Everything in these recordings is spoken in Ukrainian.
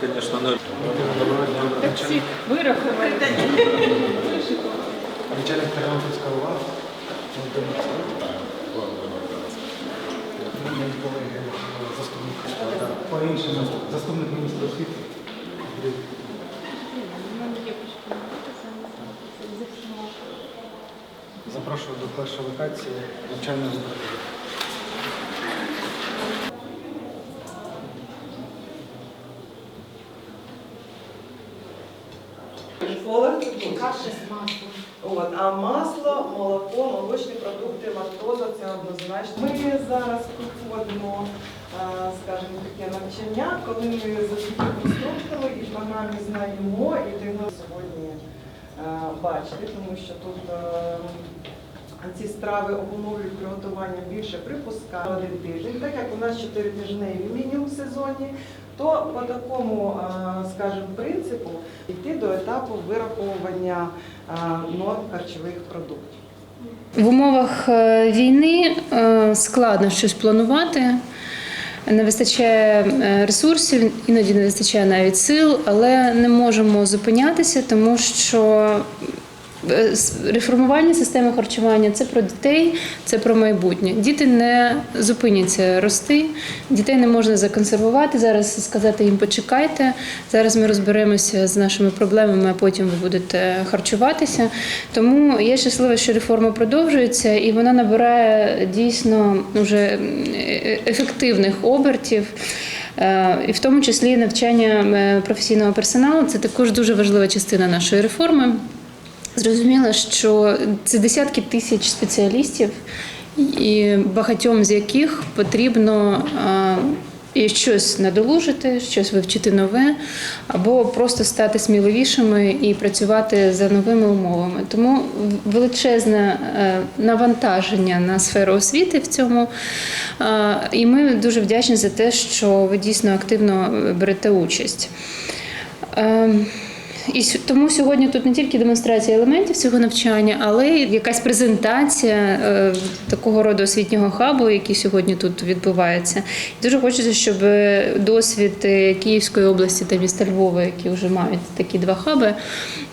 конечно, ноль. Всі вирахували. Начальник Тернопільського ВА. Володимир Царов. Мої колеги, заступник, по іншому, заступник міністра освіти. Запрошую до першої локації навчального закладу. Школа? Каші з маслом. От, а масло, молоко, молочні продукти, лактоза це однозначно. Ми зараз проходимо, скажімо, таке навчання, коли ми завжди структуру і програмі знаємо і даємо сьогодні бачити, тому що тут ці страви обумовлюють приготування більше припуска один тиждень, так як у нас чотиритижневі мінімум в сезоні, то по такому, скажімо, принципу йти до етапу вираховування норм харчових продуктів. В умовах е, війни е, складно щось планувати. Не вистачає е, ресурсів, іноді не вистачає навіть сил, але не можемо зупинятися, тому що реформування системи харчування це про дітей, це про майбутнє. Діти не зупиняться рости, дітей не можна законсервувати. Зараз сказати їм почекайте. Зараз ми розберемося з нашими проблемами, а потім ви будете харчуватися. Тому я щаслива, що реформа продовжується і вона набирає дійсно вже е, ефективних обертів. Е, І в тому числі навчання е, професійного персоналу це також дуже важлива частина нашої реформи. Зрозуміло, що це десятки тисяч спеціалістів, і багатьом з яких потрібно і щось надолужити, щось вивчити нове, або просто стати сміливішими і працювати за новими умовами. Тому величезне е, навантаження на сферу освіти в цьому. І ми дуже вдячні за те, що ви дійсно активно берете участь. І тому сьогодні тут не тільки демонстрація елементів цього навчання, але й якась презентація е, такого роду освітнього хабу, який сьогодні тут відбувається. Дуже хочеться, щоб досвід е, Київської області та міста Львова, які вже мають такі два хаби,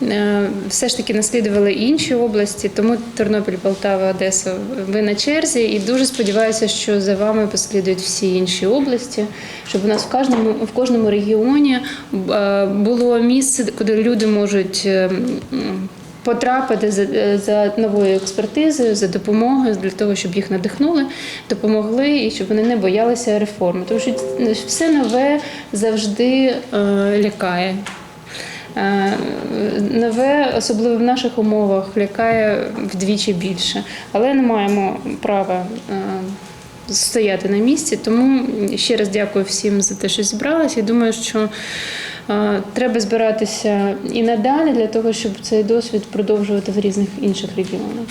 е, все ж таки наслідували інші області. Тому Тернопіль, Полтава, Одеса, ви на черзі. І дуже сподіваюся, що за вами послідують всі інші області, щоб у нас в кожному в кожному регіоні е, було місце, куди люди можуть. е, Потрапити за, за новою експертизою, за допомогою для того, щоб їх надихнули, допомогли і щоб вони не боялися реформи. Тому що все нове завжди е, лякає. Е, Нове, особливо в наших умовах, лякає вдвічі більше. Але не маємо права е, стояти на місці. Тому ще раз дякую всім за те, що зібралися. І думаю, що е, треба збиратися і надалі для того, щоб цей досвід продовжувати в різних інших регіонах.